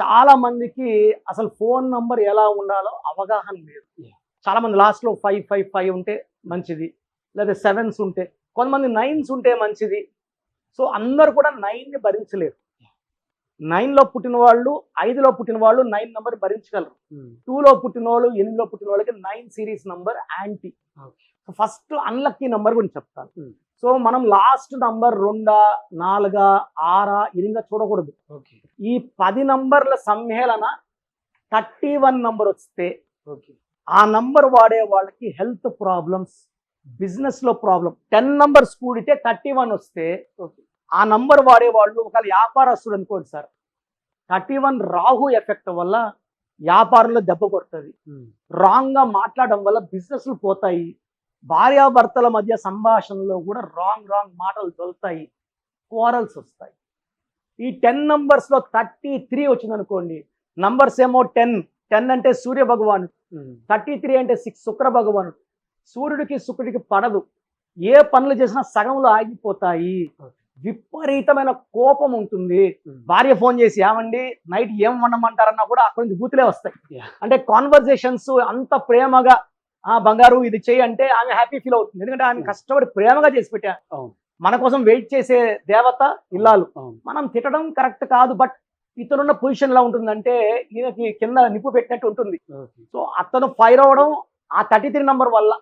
చాలా మందికి అసలు ఫోన్ నంబర్ ఎలా ఉండాలో అవగాహన లేదు. చాలా మంది లాస్ట్లో ఫైవ్ ఫైవ్ ఫైవ్ ఉంటే మంచిది. లేదా సెవెన్స్ ఉంటే కొంతమంది నైన్స్ ఉంటే మంచిది. సో అందరు కూడా నైన్ని భరించలేరు. నైన్లో పుట్టిన వాళ్ళు ఐదులో పుట్టిన వాళ్ళు నైన్ నంబర్ భరించగలరు. టూలో పుట్టిన వాళ్ళు ఎనిమిదిలో పుట్టిన వాళ్ళకి nine series number anti first unlucky number గురించి చెప్తాను. Hmm. సో మనం లాస్ట్ నంబర్ రెండా నాలుగా ఆరా ఇదిగా చూడకూడదు. ఓకే ఈ పది నంబర్ల సమ్మేళన థర్టీ వన్ నంబర్ వస్తే ఓకే ఆ నంబర్ వాడే వాళ్ళకి హెల్త్ ప్రాబ్లమ్స్ బిజినెస్లో ప్రాబ్లం టెన్ నంబర్స్ కూడితే థర్టీ వన్ వస్తే ఓకే ఆ నంబర్ వాడే వాళ్ళు ఒకవేళ వ్యాపారస్తుడు అనుకోండి sir. Thirty one Rahu effect వల్ల వ్యాపారంలో దెబ్బ కొడుతుంది. రాంగ్గా మాట్లాడడం వల్ల బిజినెస్లు పోతాయి. భార్యాభర్తల మధ్య సంభాషణలో కూడా రాంగ్ రాంగ్ మాటలు దొలుతాయి కోరల్స్ వస్తాయి. ఈ టెన్ నంబర్స్లో థర్టీ త్రీ వచ్చింది అనుకోండి నంబర్స్ ఏమో టెన్ టెన్ అంటే సూర్య భగవానుడు థర్టీ త్రీ అంటే సిక్స్ శుక్ర భగవానుడు సూర్యుడికి శుక్రుడికి పడదు. ఏ పనులు చేసినా సగంలో ఆగిపోతాయి. విపరీతమైన కోపం ఉంటుంది. భార్య ఫోన్ చేసి ఏమండి నైట్ ఏం వండమంటారన్నా కూడా అక్కడి నుంచి బూతులే వస్తాయి. అంటే కాన్వర్జేషన్స్ అంత ప్రేమగా ఆ బంగారు ఇది చేయి అంటే ఆమె హ్యాపీ ఫీల్ అవుతుంది. ఎందుకంటే ఆమె Hmm. కష్టపడి ప్రేమగా చేసి పెట్టా. మన కోసం వెయిట్ చేసే దేవత ఇల్లాలు. మనం తిట్టడం కరెక్ట్ కాదు బట్ ఇతనున్న పొజిషన్ ఎలా ఉంటుందంటే ఈయనకి కింద నిప్పు పెట్టినట్టు ఉంటుంది. సో అతను ఫైర్ అవ్వడం ఆ థర్టీ త్రీ నంబర్ వల్ల